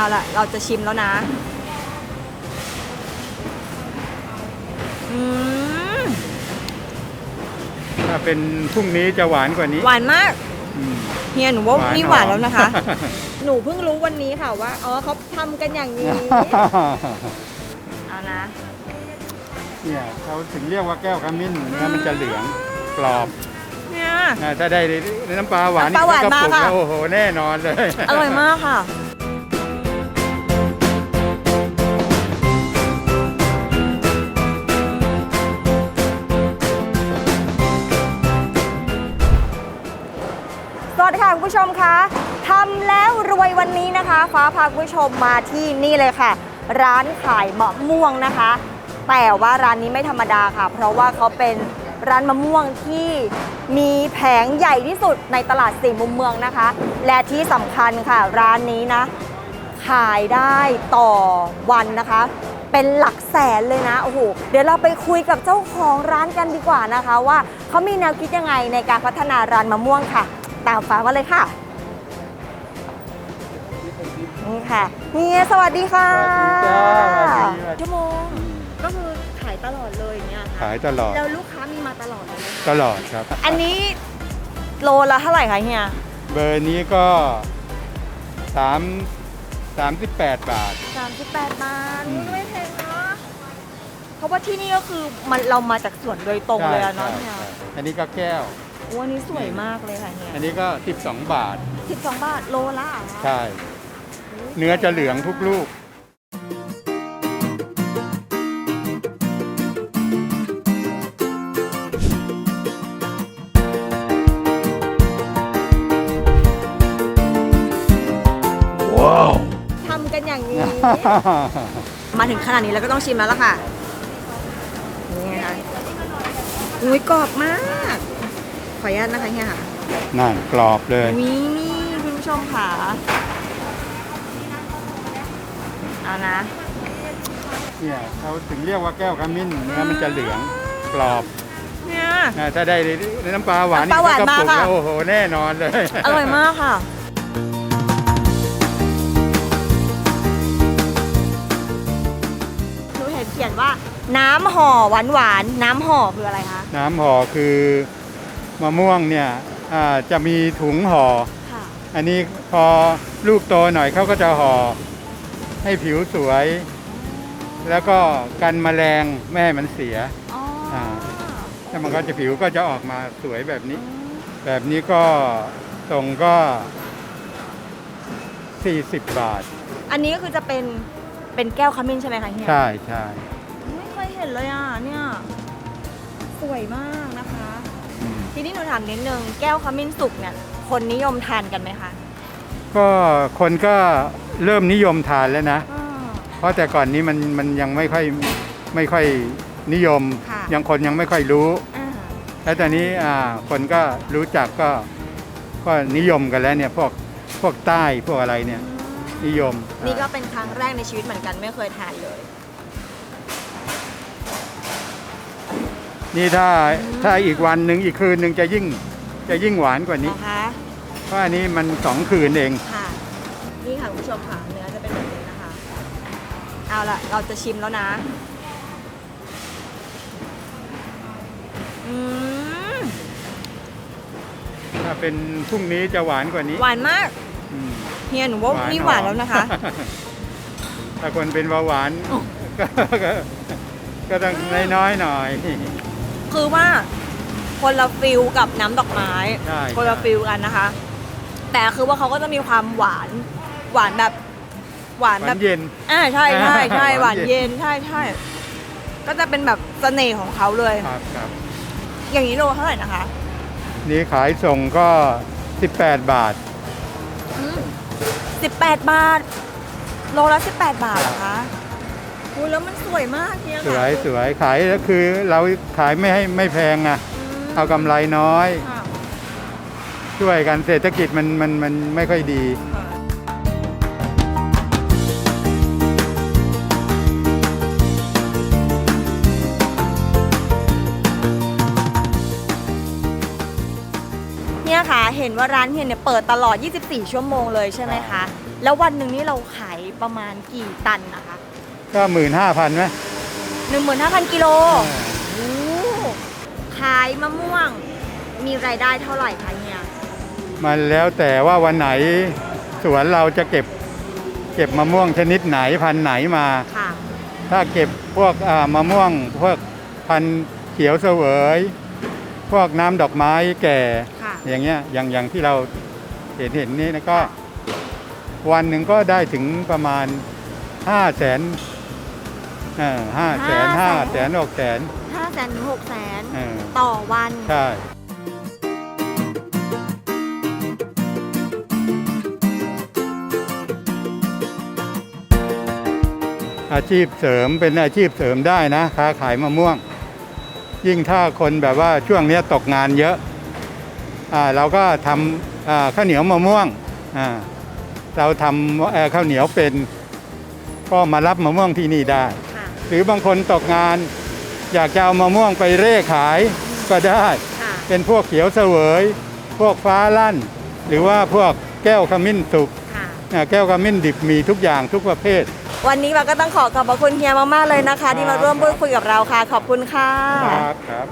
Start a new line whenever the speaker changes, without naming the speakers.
เอาละเราจะชิมแล้วนะ อืม
ถ้าเป็นพรุ่งนี้จะหวานกว่านี้
หวานมาก
อืม
เฮียหนูว่า
หวาน
นี่หวาน
หอม
แล้วนะคะ หนูเพิ่งรู้วันนี้ค่ะว่า อ๋อเขาทำกันอย่างนี้ เอานะ
เนี่ยเขาถึงเรียกว่าแก้วขมิ้นเนื้อมันจะเหลืองกรอบ
เนี่ย
นะถ้าได้น้ำปลาหวาน
น้ำปลาหวาน
กระปุก
มาค่ะ
แล้วโอ้โหแน่นอนเลย
อร่อยมากค่ะ สวัสดีค่ะคุณผู้ชมคะทำแล้วรวยวันนี้นะคะ ฟ้าพาคุณผู้ชมมาที่นี่เลยค่ะ ร้านขายมะม่วงนะคะ แต่ว่าร้านนี้ไม่ธรรมดาค่ะ เพราะว่าเขาเป็นร้านมะม่วงที่มีแผงใหญ่ที่สุดในตลาดสี่มุมเมืองนะคะ และที่สำคัญค่ะ ร้านนี้นะ ขายได้ต่อวันนะคะ เป็นหลักแสนเลยนะโอ้โหเดี๋ยวเราไปคุยกับเจ้าของร้านกันดีกว่านะคะ ว่าเขามีแนวคิดยังไงในการพัฒนาร้านมะม่วงค่ะ ตามฟ้ามาเลยค่ะ นี่ค่ะเฮียสวัสดีค่ะ
สวัสดีจ้าสวัสดี
ชั่วโมง ก็คือขายตลอดเลยอย่างเงี้ยค่ะ
ขายตลอด
แล้วลูกค้ามีมาตลอดเลยไหม
ตลอดครับ
อันนี้โลละเท่าไหร่คะเฮีย
เบอร์นี้ก็สามสามสิบแปดบาท
38บาท
อืม
ไม่แพงเนาะเพราะว่าที่นี่ก็คือมันเรามาจากสวนโดยตรงเลยอะเนาะ
ใช่
เฮีย
ใช่อันนี้ก็แก้ว
โอ้อันนี้สวยมากเลยค่ะเฮีย
อันนี้ก็ 12 บาท
12 บาทโลละเหรอคะ
ใช่ เนื้อจะเหลืองทุกลูก
ทำกันอย่างนี้ มาถึงขนาดนี้แล้วก็ต้องชิมแล้วล่ะค่ะ นี่ไงคะอุ้ยกรอบมากข ออนุญาตนะคะเฮียค่ะ
นั่นกรอบเลย
วีนี่คุณผู้ชมค่ะเอานะ
เนี่ยเขาถึงเรียกว่าแก้วขมิ้นเนื้อมันจะเหลืองกรอบ
เนี่ย
นะถ้าได้น้ำปลาหวาน
น้ำปลาหวาน
กระปุก
มาค่ะ
แล้วโอ้โหแน่นอนเลย
อร่อยมากค่ะ หนูเห็นเขียนว่าน้ำห่อหวานหวานๆน้ำห่อคืออะไรคะ
น้ำห่อคือ มะม่วงเนี่ยอ่าจะมีถุงห่อ
ค่ะ
อันนี้พอลูกโตหน่อยเขาก็จะห่อให้ผิวสวย แล้วก็กันแมลงไม่ให้มันเสีย
อ๋ออา
แล้วมันก็จะผิวก็จะออกมาสวยแบบนี้ แบบนี้ก็ส่งก็ 40 บาท
อันนี้ก็คือจะเป็นเป็นแก้วขมิ้นใช่ไหมคะเฮีย
ใช่ใช่
ไม่เคยเห็นเลยอะเนี่ย สวยมากนะคะ
อืม
ทีนี้หนูถามนิดนึงแก้วขมิ้นสุกเนี่ยคนนิยมทานกันไหมคะ
ก็คนก็เริ่มนิยมทานแล้วนะ
อ่า
เพราะแต่ก่อนนี้มันมันยังไม่ค่อยไม่ค่อยนิยม
ค่ะ
ยังคนยังไม่ค่อยรู้
อ่า
แล้วตอนนี้อ่าคนก็รู้จักก็ก็นิยมกันแล้วเนี่ยพวกพวกใต้พวกอะไรเนี่ยนิยม
นี่ก็เป็นครั้งแรกในชีวิตเหมือนกันไม่เคยทานเลย
นี่ถ้าถ้าอีกวันหนึ่งอีกคืนหนึ่งจะยิ่งจะยิ่งหวานกว่านี้
นะคะ
เพราะอันนี้มันสองคืนเอง
ค่ะ นี่ค่ะคุณผู้ชมค่ะเนื้อจะเป็นแบบนี้นะคะ เอาละเราจะชิมแล้วนะ อืม
ถ้าเป็นพรุ่งนี้จะหวานกว่านี้
หวานมาก
อืม
เฮียหนูว่านี่หวานแล้วนะคะ
ถ้าคนเป็นเบาหวาน
อ๋อ
ก็ก็ก็ต้องน้อยๆหน่อย
คือว่าคนละฟิลกับน้ำดอกไม้
ใช่
คนละ
ใช่
ฟิลกันนะคะ แต่คือว่าเขาก็จะมีความหวานหวานแบบหวาน
หวา
แบ
น
บ
เย็น
อ่าใช่ใช่ใช่
ห
ห
วาวา
นน
เย็
เย็
น
น ใช่ใช่ก็จะเป็นแบบเสน่ห์ของเขาเลย
ครับครับ
อย่างนี้โลเท่าไหร่นะคะ
นี่ขายส่งก็ 18 บาท
สิบแปดบาท โลละสิบแปดบาทเหรอคะ อุ้ยแล้วมันสวยมากเนี่ย
สวยสวยขายแล้วคือเราขายไม่ให้ไม่แพงอะเอากำไรน้อย
ค่ะ
ช่วยกันเศรษฐกิจมันมันมันไม่ค่อยดี
ค่ะเนี่ยค่ะ เห็นว่าร้านเฮียเนี่ยเปิดตลอด 24 ชั่วโมงเลยใช่ไหมคะ แล้ววันหนึ่งนี่เราขายประมาณกี่ตันนะคะ
ก็หมื่นห้าพันไหม
15,000กิโลโอ้ขายมะม่วง มีรายได้เท่าไหร่คะเนี่ย
มันแล้วแต่ว่าวันไหนสวนเราจะเก็บเก็บมะม่วงชนิดไหนพันธุ์ไหนมา
ค่ะ
ถ้าเก็บพวกอ่ามะม่วงพวกพันธุ์เขียวเสวย พวกน้ำดอกไม้แก่
ค่ะ
อย่างเงี้ยอย่างอย่างที่เราเห็นเห็นนี่นะก็ วันหนึ่งก็ได้ถึงประมาณห้าแสน ห้าแสนห้าแสนหกแสน
ห้าแสนถึงหกแสน
เออ
ต่อวัน
ใช่อาชีพเสริมเป็นอาชีพเสริมได้นะค้าขายมะม่วง ยิ่งถ้าคนแบบว่าช่วงเนี้ยตกงานเยอะอ่าเราก็ทำอ่าข้าวเหนียวมะม่วงอ่าเราทำเอ่อข้าวเหนียวเป็น ก็มารับมะม่วงที่นี่ได้
ค่ะ
หรือบางคนตกงาน อยากจะเอามะม่วงไปเร่ขายก็ได้
ค่ะ
เป็นพวกเขียวเสวย พวกฟ้าลั่น หรือว่าพวกแก้วขมิ้นสุก
ค่ะ
อ่าแก้วขมิ้นดิบมีทุกอย่างทุกประเภท
วันนี้เราก็ต้องขอขอบพระคุณเฮียมากๆเลยนะคะ ที่มาร่วมพูดคุยกับเราค่ะ ขอบคุณค่ะ
ครับ